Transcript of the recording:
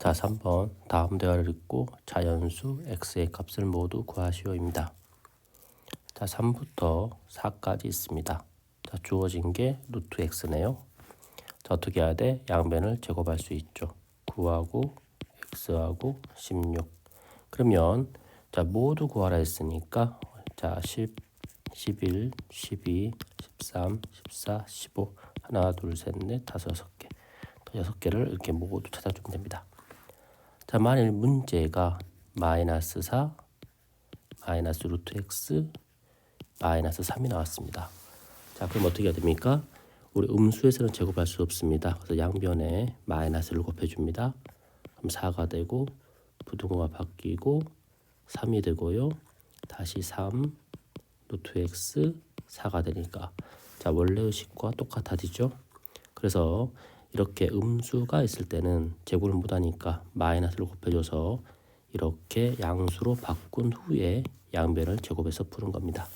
자, 3번 다음 대화를 읽고 자연수 x의 값을 모두 구하시오입니다. 자, 3부터 4까지 있습니다. 자, 주어진 게 루트 x네요. 자, 어떻게 해야 돼? 양변을 제곱할 수 있죠. 9하고 x하고 16. 그러면 자, 모두 구하라 했으니까 자, 10, 11, 12, 13, 14, 15 하나, 둘, 셋, 넷, 다섯, 여섯 개. 여섯 개를 이렇게 모두 찾아주면 됩니다. 자, 만일 문제가 마이너스 4, 마이너스 루트 x, 마이너스 3이 나왔습니다. 자, 그럼 어떻게 됩니까? 우리 음수에서는 제곱할 수 없습니다. 그래서 양변에 마이너스를 곱해줍니다. 그럼 4가 되고 부등호가 바뀌고 3이 되고요. 다시 3 루트 x 4가 되니까 자 원래의 식과 똑같아지죠. 그래서 이렇게 음수가 있을 때는 제곱을 못하니까 마이너스를 곱해줘서 이렇게 양수로 바꾼 후에 양변을 제곱해서 푸는 겁니다.